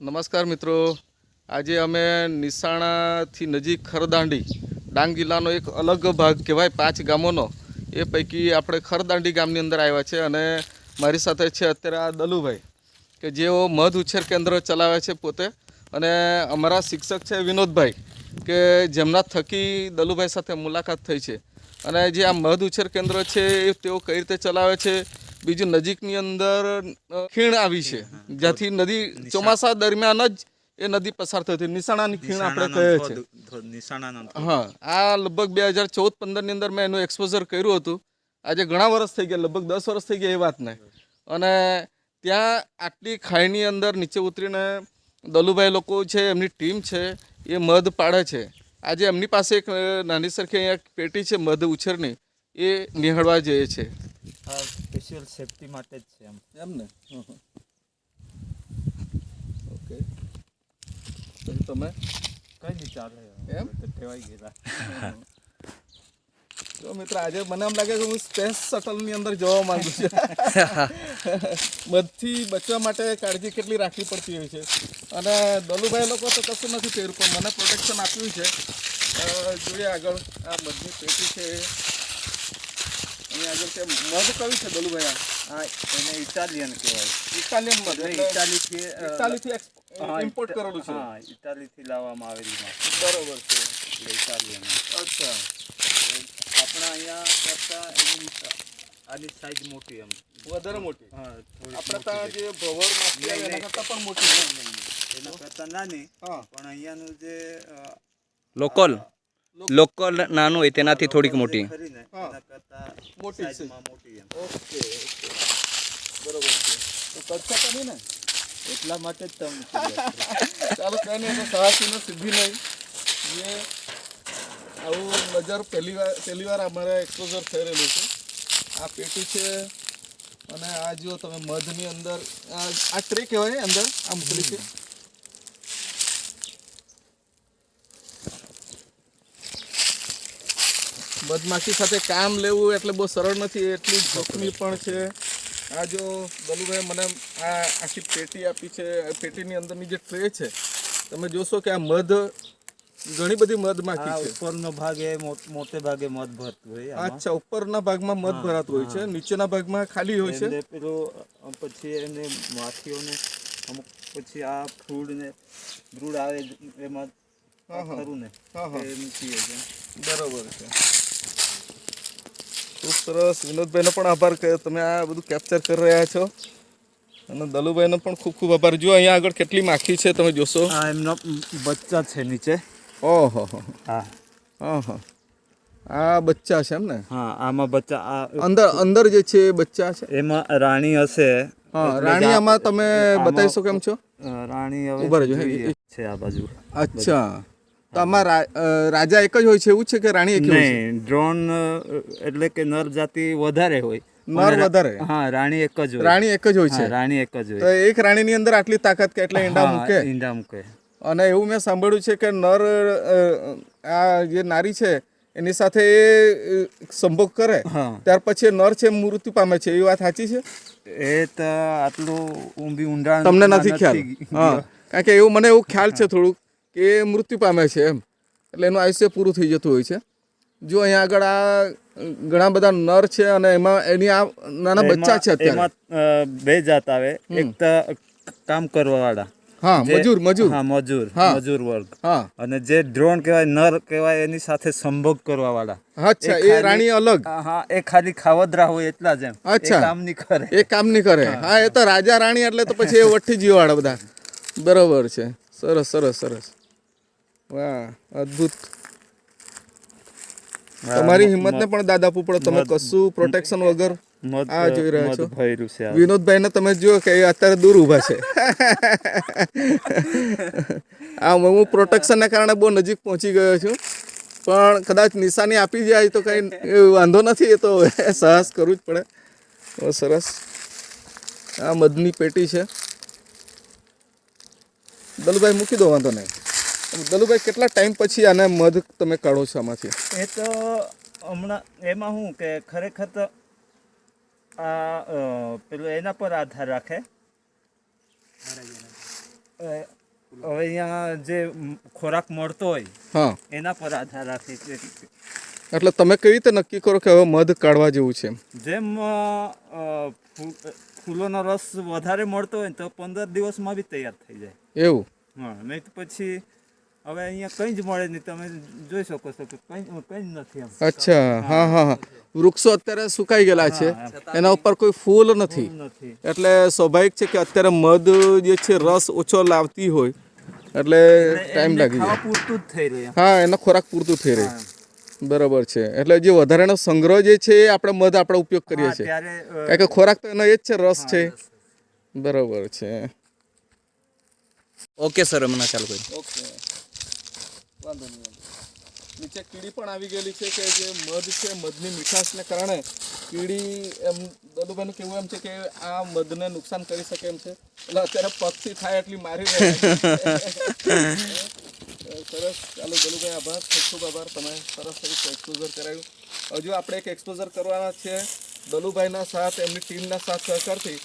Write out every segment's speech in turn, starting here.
નમસ્કાર મિત્રો. આજે અમે નિશાણાથી નજીક ખરદાંડી ડાંગ જિલ્લાનો એક અલગ ભાગ કહેવાય, પાંચ ગામોનો. એ પૈકી આપણે ખરદાંડી ગામની અંદર આવ્યા છે અને મારી સાથે છે અત્યારે આ દલુભાઈ, કે જેઓ મધ ઉછેર કેન્દ્ર ચલાવે છે પોતે. અને અમારા શિક્ષક છે વિનોદભાઈ, કે જેમના થકી દલુભાઈ સાથે મુલાકાત થઈ છે. અને જે આ મધ ઉછેર કેન્દ્ર છે એ તેઓ કઈ રીતે ચલાવે છે બીજું નજીકની અંદર ખીણ આવી છે. જ્યાંથી નદી ચોમાસા દરમિયાન જ એ નદી પસાર થઈ હતી. નિશાણાની ખીણ આપણે કહીએ છીએ. હા આ લગભગ બે હજાર ચૌદ પંદરની અંદર મેં એનું એક્સપોઝર કર્યું હતું. આજે ઘણા વર્ષ થઈ ગયા લગભગ દસ વર્ષ થઈ ગયા એ વાતને. અને ત્યાં આટલી ખાઈની અંદર નીચે ઉતરીને દલુભાઈ લોકો છે એમની ટીમ છે એ મધ પાડે છે. આજે એમની પાસે એક નાની સરખી અહીંયા પેટી છે મધ ઉછેરની. એ નિહાળવા જઈએ છે સ્પેશિયલ સેફટી માટે જ છે એમ. એમ ને ઓકે. પછી તમે? કઈ નહીં ચાલે એમ? તો ટેવાઈ ગયેલા. તો મિત્ર આજે મને એમ લાગે કે હું સ્પેસ શટલની અંદર જવા માંગુ છું. બધી બચવા માટે કાળજી કેટલી રાખવી પડતી હોય છે. અને દલુભાઈ લોકો તો કશું નથી પહેર્યું પણ મને પ્રોટેક્શન આપ્યું છે. જોઈએ આગળ આ બધી પેટી છે. અહીં આગળ છે મધ કયું છે દલુભાઈ? હા એને ઇટાલિયન કહેવાય. ઇટાલિયન મધ ઇટાલીથી ઇટાલીથી ઇમ્પોર્ટ કરેલું છે. હા ઇટાલીથી લાવવામાં આવેલી બરોબર છે. એટલે ઇટાલિયન. અચ્છા. આપણા અહીંયા કરતા એની આની સાઈઝ મોટી એમ. વધારે મોટી? હા આપણે ત્યાં જે ભવર એના કરતાં પણ મોટી એના કરતા નાની પણ અહીંયાનું જે લોકલ? લોકલ નાનું હોય તેનાથી થોડીક મોટી. છે. ઓકે બરોબર છે. તો કચ્છા ને? એટલા માટે જ ચાલો કઈ નહીં સાહસીને સિદ્ધિ નહીં જે આવું નજર પહેલી વાર પહેલી વાર અમારે એક્સપોઝર થઈ રહેલું છે. આ પેટી છે અને આ જુઓ તમે મધની અંદર આ ટ્રે કહેવાય ને અંદર આ મૂકેલી છે. મધમાખી સાથે કામ લેવું એટલે બહુ સરળ નથી એટલી જોખમી પણ છે. આ જો ગલુભાઈ મને આ આખી પેટી આપી છે પેટીની અંદરની જે ટ્રે છે તમે જોશો કે આ મધ ઘણી બધી મધમાખી છે. ઉપરનો ભાગ એ મોટે ભાગે મધ ભરતું હોય. અચ્છા ઉપરના ભાગમાં મધ ભરાતું હોય છે નીચેના ભાગમાં ખાલી હોય છે? એટલે પછી એને માખીઓને અમુક પછી આ ફ્રૂડ ને બ્રૂડ આવે એમાં. ખરું ને મૂકીએ બરોબર છે. ખૂબ સરસ. વિનોદભાઈનો પણ આભાર કે તમે આ બધું કેપ્ચર કરી રહ્યા છો. અને દલુભાઈનો પણ ખૂબ ખૂબ આભાર. જો અહીંયા આગળ કેટલી માખી છે તમે જોશો. આ એમનો બચ્ચા છે નીચે. ઓહો. હો. હા હા હા આ બચ્ચા છે એમ ને? હા આમાં બચ્ચા આ અંદર અંદર જે છે એ બચ્ચા છે? એમાં રાણી હશે. હા રાણી આમાં તમે બતાવી શકો એમ છો? રાણી હવે હે, છે આ બાજુ. અચ્છા. તો આમાં રાજા એક જ હોય છે એવું છે કે રાણી એક નહીં ડ્રોન એટલે કે નર જાતિ વધારે હોય. નર વધારે. હા રાણી એક જ હોય. રાણી એક જ હોય છે. રાણી એક જ તો હોય એક રાણીની અંદર આટલી તાકાત કે એટલે ઈંડા મૂકે? ઈંડા મૂકે. અને એવું મેં સાંભળ્યું છે કે નર આ જે નારી છે એની સાથે એ સંભોગ કરે. ત્યાર પછી નર છે મૃત્યુ પામે છે. એ વાત સાચી છે? એ તો આટલું ઊંડી ઊંડા તમને નથી ખ્યાલ? હા. કારણ કે એવું મને એવું ખ્યાલ છે થોડુંક. કે મૃત્યુ પામે છે એમ. એટલે એનું આયુષ્ય પૂરું થઈ જતું હોય છે. જો અહીંયા આગળ આ ઘણા બધા નર છે અને એમાં એની આ નાના બચ્ચા છે અત્યારે. બે જાત આવે. એક તો કામ કરવાવાળા. હા મજૂર મજૂર. હા મજૂર. મજૂર વર્ગ. હા. અને જે ડ્રોન કહેવાય નર કહેવાય એની સાથે સંભોગ કરવા વાળા અચ્છા એ રાણી અલગ. હા એ ખાલી ખાવદરા હોય એટલા જ એમ. અચ્છા. કામ નહીં કરે. એ કામ નહીં કરે. હા. એ તો રાજા રાણી એટલે તો પછી એ વઠ્ઠી જીવાળા બધા. બરોબર છે. સરસ સરસ સરસ. વાહ અદ્ભુત. તમારી હિંમતને પણ દાદ આપવું પડે તમે કશું પ્રોટેક્શન વગર આ જોઈ રહ્યા છો? વિનોદભાઈ. વિનોદભાઈને તમે જો કે અત્યારે દૂર ઊભા છે. આ હું પ્રોટેક્શનને કારણે બહુ નજીક પહોંચી ગયો છું. પણ કદાચ નિશાની આપી જાય તો કંઈ વાંધો નથી એ તો સાહસ કરવું જ પડે. બહુ સરસ. આ મધની પેટી છે. દલુભાઈ મૂકી દો વાંધો નહીં. દલુભાઈ કેટલા ટાઈમ પછી આને મધ તમે કાઢો છો આમાંથી? એ તો હમણાં એમાં શું કે ખરેખર તો આ પેલું એના પર આધાર રાખે. હવે અહીંયા જે ખોરાક મળતો હોય હા. એના પર આધાર રાખે છે. એટલે તમે કેવી રીતે નક્કી કરો કે હવે મધ કાઢવા જેવું છે જેમ ફૂલોનો રસ વધારે મળતો હોય ને તો પંદર દિવસમાં બી તૈયાર થઈ જાય. એવું? હા નહીં તો પછી હવે અહીંયા કંઈ જ મળે નહીં. તમે જોઈ શકો છો કે કંઈ કંઈ જ નથી એમ. અચ્છા હા હા હા. વૃક્ષો અત્યારે સુકાઈ ગયેલા છે. એના ઉપર કોઈ ફૂલ નથી. એટલે સ્વાભાવિક છે કે અત્યારે મધ જે છે રસ ઓછો લાવતી હોય. એટલે ટાઈમ લાગી જાય. પૂરતું જ થઈ રહ્યું હા એનો ખોરાક પૂરતું થઈ રહ્યું. બરાબર છે. એટલે જે વધારાનો સંગ્રહ જે છે એ આપણે મધ આપણે ઉપયોગ કરીએ છીએ. કારણ કે ખોરાક તો એનો એ જ છે રસ છે. બરાબર છે. ઓકે સર હમણાં ચાલુ કરી ઓકે. વાંધો નહીં નીચે કીડી પણ આવી ગયેલી છે કે જે મધ છે મધની મીઠાશને કારણે કીડી એમ દલુભાઈનું કેવું એમ છે કે આ મધને નુકસાન કરી શકે એમ છે. એટલે અત્યારે પક્ષી થાય એટલી મારી સરસ. ચાલો દલુભાઈ આભાર. ખૂબ ખૂબ આભાર. તમે સરસ રીતે એક્સપોઝર કરાવ્યું. હજુ આપણે એક એક્સપોઝર કરવાના છે દલુભાઈના સાથ એમની ટીમના સાથ સહકારથી.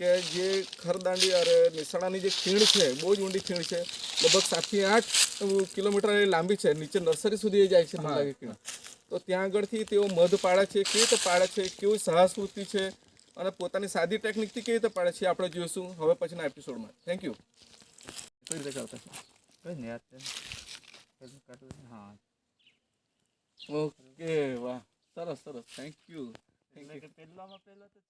કે જે ખરદાંડી અરે નિશાણાની જે ખીણ છે બહુ જ ઊંડી ખીણ છે લગભગ સાતથી આઠ કિલોમીટર લાંબી છે નીચે નર્સરી સુધી એ જાય છે મને ખીણ. તો ત્યાં આગળથી તેઓ મધ પાડે છે કેવી રીતે પાડે છે કેવી સાહસવૃત્તિ છે અને પોતાની સાદી ટેકનિકથી કેવી રીતે પાડે છે આપણે જોઈશું હવે પછીના એપિસોડમાં થેન્ક યુ કઈ રીતે કરતા? કઈ નહીં યાર પેલું કાઢવું છે. હા. ઓકે વાહ. સરસ સરસ. થેન્ક યુ પહેલામાં પહેલા તો